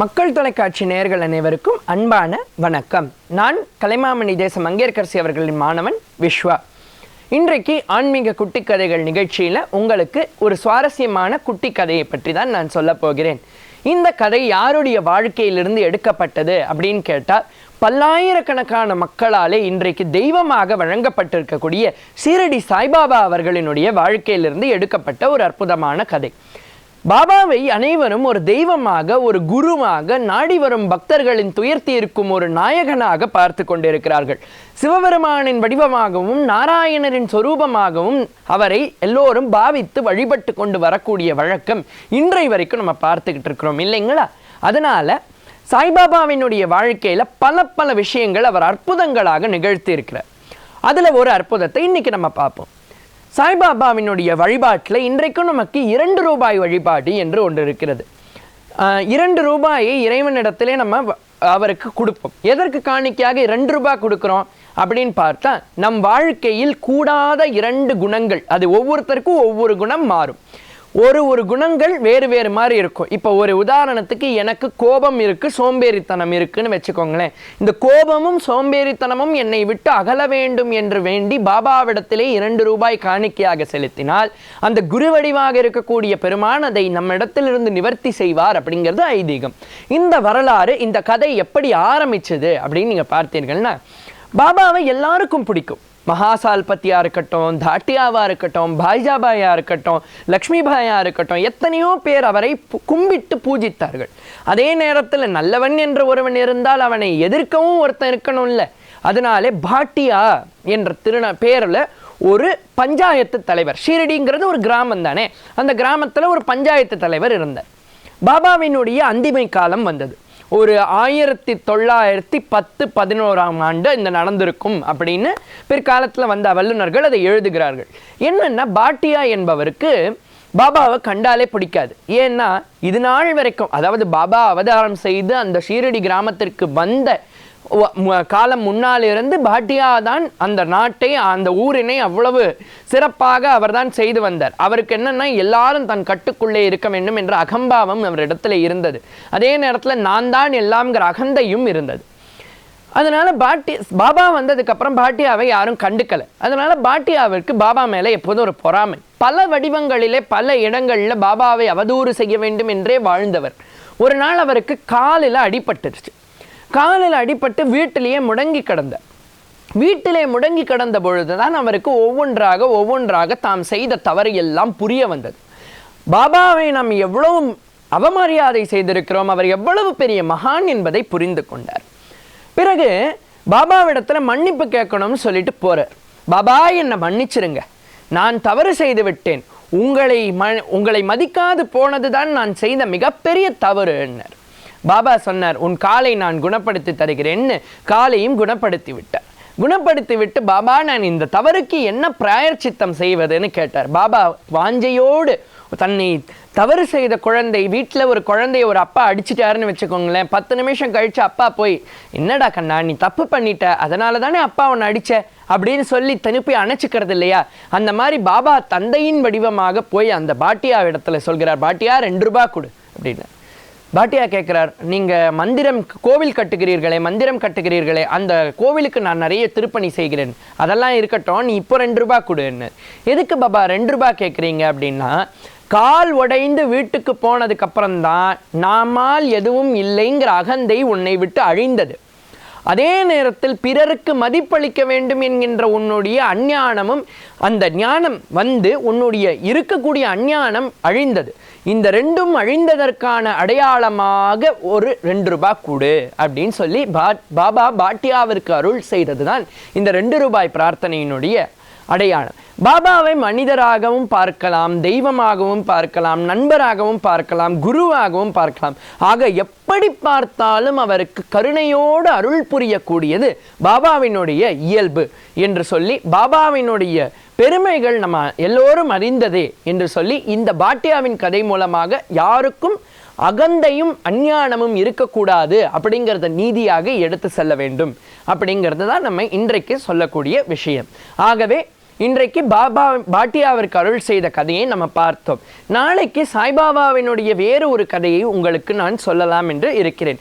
மக்கள் தொலைக்காட்சி நேயர்கள் அனைவருக்கும் அன்பான வணக்கம். நான் கலைமாமணி தேசம் அங்கேற்கரசி அவர்களின் மாணவன் விஸ்வா இன்றைக்கு ஆன்மீக குட்டி கதைகள் நிகழ்ச்சியில் உங்களுக்கு ஒரு சுவாரஸ்யமான குட்டி கதையை பற்றி தான் நான் சொல்ல போகிறேன். இந்த கதை யாருடைய வாழ்க்கையிலிருந்து எடுக்கப்பட்டது அப்படின்னு கேட்டால் பல்லாயிரக்கணக்கான மக்களாலே இன்றைக்கு தெய்வமாக வழங்கப்பட்டிருக்கக்கூடிய சீரடி சாய்பாபா அவர்களினுடைய வாழ்க்கையிலிருந்து எடுக்கப்பட்ட ஒரு அற்புதமான கதை. பாபாவை அனைவரும் ஒரு தெய்வமாக ஒரு குருவாக நாடி வரும் பக்தர்களின் துயர்த்தி இருக்கும் ஒரு நாயகனாக பார்த்து கொண்டிருக்கிறார்கள். சிவபெருமானின் வடிவமாகவும் நாராயணரின் சொரூபமாகவும் அவரை எல்லோரும் பாவித்து வழிபட்டு கொண்டு வரக்கூடிய வழக்கம் இன்றை வரைக்கும் நம்ம பார்த்துக்கிட்டு இருக்கிறோம் இல்லைங்களா? அதனால சாய்பாபாவினுடைய வாழ்க்கையில பல பல விஷயங்கள் அவர் அற்புதங்களாக நிகழ்த்தி இருக்கிறார் அதுல ஒரு அற்புதத்தை இன்னைக்கு நம்ம பார்ப்போம். சாய்பாபாவினுடைய வழிபாட்டில் இன்றைக்கும் நமக்கு இரண்டு ரூபாய் வழிபாடு என்று ஒன்று இருக்கிறது. இரண்டு ரூபாயை இறைவனிடத்திலே நம்ம அவருக்கு கொடுப்போம். எதற்கு காணிக்கையாக இரண்டு ரூபாய் கொடுக்குறோம்? அப்படின்னு பார்த்தா நம் வாழ்க்கையில் கூடாத இரண்டு குணங்கள். அது ஒவ்வொருத்தருக்கும் ஒவ்வொரு குணம் மாறும். ஒரு ஒரு குணங்கள் வேறு வேறு மாதிரி இருக்கும். இப்போ ஒரு உதாரணத்துக்கு எனக்கு கோபம் இருக்குது சோம்பேறித்தனம் இருக்குன்னு வச்சுக்கோங்களேன். இந்த கோபமும் சோம்பேறித்தனமும் என்னை விட்டு அகல வேண்டும் என்று வேண்டி பாபாவிடத்திலே இரண்டு ரூபாய் காணிக்கையாக செலுத்தினால் அந்த குரு வடிவாக இருக்கக்கூடிய பெருமான் அதை நம்மிடத்திலிருந்து நிவர்த்தி செய்வார் அப்படிங்கிறது ஐதீகம். இந்த வரலாறு இந்த கதை எப்படி ஆரம்பிச்சது அப்படின்னு நீங்கள் பார்த்தீர்கள்னா பாபாவை எல்லாருக்கும் பிடிக்கும். மகாசால்பத்தியாக இருக்கட்டும் தாட்டியாவாக இருக்கட்டும் பாய்ஜாபாயாக இருக்கட்டும் லக்ஷ்மிபாயாக இருக்கட்டும் எத்தனையோ பேர் அவரை கும்பிட்டு பூஜித்தார்கள். அதே நேரத்தில் நல்லவன் என்ற ஒருவன் இருந்தால் அவனை எதிர்க்கவும் ஒருத்தன் இருக்கணும்ல. அதனாலே பாட்டியா என்ற திருந பேரில் ஒரு பஞ்சாயத்து தலைவர் ஷீரடிங்கிறது ஒரு கிராமம் தானே. அந்த கிராமத்தில் ஒரு பஞ்சாயத்து தலைவர் இருந்தார். பாபாவினுடைய அந்திமை காலம் வந்தது. ஒரு ஆயிரத்தி தொள்ளாயிரத்தி பத்து பதினோராம் ஆண்டு இந்த நடந்திருக்கும் அப்படின்னு பிற்காலத்தில் வந்த வல்லுநர்கள் அதை எழுதுகிறார்கள். என்னென்னா பாட்டியா என்பவருக்கு பாபாவை கண்டாலே பிடிக்காது. ஏன்னா இது நாள் வரைக்கும் அதாவது பாபா அவதாரம் செய்து அந்த ஷீரடி கிராமத்திற்கு வந்த காலம் முன்னாலிருந்து பாட்டியா தான் அந்த நாட்டை அந்த ஊரினை அவ்வளவு சிறப்பாக அவர்தான் செய்து வந்தார். அவருக்கு என்னன்னா எல்லாரும் தன் கட்டுக்குள்ளே இருக்க வேண்டும் என்ற அகம்பாவம் அவரிடத்துல இருந்தது. அதே நேரத்தில் நான் தான் எல்லாம்ங்கிற அகந்தையும் இருந்தது. அதனால பாட்டி பாபா வந்ததுக்கப்புறம் பாட்டியாவை யாரும் கண்டுக்கலை. அதனால பாட்டியாவிற்கு பாபா மேலே எப்போதும் ஒரு பொறாமை. பல வடிவங்களிலே பல இடங்களில் பாபாவை அவதூறு செய்ய வேண்டும் என்றே வாழ்ந்தவர். ஒரு நாள் அவருக்கு காலில் அடிபட்டுருச்சு. காலில் அடிபட்டு வீட்டிலேயே முடங்கி கிடந்தார் வீட்டிலே முடங்கி கிடந்த பொழுதுதான் அவருக்கு ஒவ்வொன்றாக ஒவ்வொன்றாக தாம் செய்த தவறு எல்லாம் புரிய வந்தது. பாபாவை நாம் எவ்வளவு அவமரியாதை செய்திருக்கிறோம் அவர் எவ்வளவு பெரிய மகான் என்பதை புரிந்து கொண்டார். பிறகு பாபாவிடத்தில் மன்னிப்பு கேட்கணும்னு சொல்லிட்டு போறார். பாபா என்னை மன்னிச்சிருங்க. நான் தவறு செய்து விட்டேன். உங்களை ம உங்களை மதிக்காது போனதுதான் நான் செய்த மிகப்பெரிய தவறுன்னார். பாபா சொன்னார் உன் காலை நான் குணப்படுத்தி தருகிறேன்னு காலையும் குணப்படுத்தி விட்டார் குணப்படுத்தி விட்டு பாபா நான் இந்த தவறுக்கு என்ன பிராயர்ச்சித்தம் செய்வதுன்னு கேட்டார். பாபா வாஞ்சையோடு தன்னை தவறு செய்த குழந்தை வீட்டில் ஒரு குழந்தைய ஒரு அப்பா அடிச்சிட்டாருன்னு வச்சுக்கோங்களேன். பத்து நிமிஷம் கழிச்சு அப்பா போய் என்னடா கண்ணா நீ தப்பு பண்ணிட்ட. அதனால தானே அப்பா உன்னை அடிச்ச? அப்படின்னு சொல்லி திருப்பி அணைச்சிக்கிறது இல்லையா? அந்த மாதிரி பாபா தந்தையின் வடிவமாக போய் அந்த பாட்டியா இடத்துல சொல்கிறார் பாட்டியா ரெண்டு ரூபாய் கொடு அப்படின்னு. பாட்டியா கேட்குறார் நீங்கள் மந்திரம் கோவில் கட்டுகிறீர்களே மந்திரம் கட்டுகிறீர்களே அந்த கோவிலுக்கு நான் நிறைய திருப்பணி செய்கிறேன். அதெல்லாம் இருக்கட்டும் நீ இப்போ ரெண்டு ரூபாய் கொடுன்னு எதுக்கு பாபா ரெண்டு ரூபா கேட்குறீங்க அப்படின்னா கால் உடைந்து வீட்டுக்கு போனதுக்கப்புறம்தான் நாமால் எதுவும் இல்லைங்கிற அகந்தை உன்னை விட்டு அழிந்தது. அதே நேரத்தில் பிறருக்கு மதிப்பளிக்க வேண்டும் என்கின்ற உன்னுடைய அஞ்ஞானமும் அந்த ஞானம் வந்து உன்னுடைய இருக்கக்கூடிய அஞ்ஞானம் அழிந்தது. இந்த ரெண்டும் அழிந்ததற்கான அடையாளமாக ஒரு ரெண்டு ரூபாய் கொடு அப்படின்னு சொல்லி பா- பாபா பாட்டியாவிற்கு அருள் செய்தது தான் இந்த ரெண்டு ரூபாய் பிரார்த்தனையினுடைய அடையாளம். பாபாவை மனிதராகவும் பார்க்கலாம் தெய்வமாகவும் பார்க்கலாம் நண்பராகவும் பார்க்கலாம் குருவாகவும் பார்க்கலாம். ஆக எப்படி பார்த்தாலும் அவருக்கு கருணையோடு அருள் புரியக்கூடியது பாபாவினுடைய இயல்பு என்று சொல்லி பாபாவினுடைய பெருமைகள் நம்ம எல்லோரும் அறிந்ததே என்று சொல்லி இந்த பாட்டியாவின் கதை மூலமாக யாருக்கும் அகந்தையும் அஞ்ஞானமும் இருக்கக்கூடாது அப்படிங்கிறத நீதியாக எடுத்து செல்ல வேண்டும். அப்படிங்கிறது தான் நம்ம இன்றைக்கு சொல்லக்கூடிய விஷயம். ஆகவே இன்றைக்கு பாபா பாட்டியாவிற்கு அருள் செய்த கதையை நம்ம பார்த்தோம். நாளைக்கு சாய்பாபாவினுடைய வேறு ஒரு கதையை உங்களுக்கு நான் சொல்லலாம் என்று இருக்கிறேன்.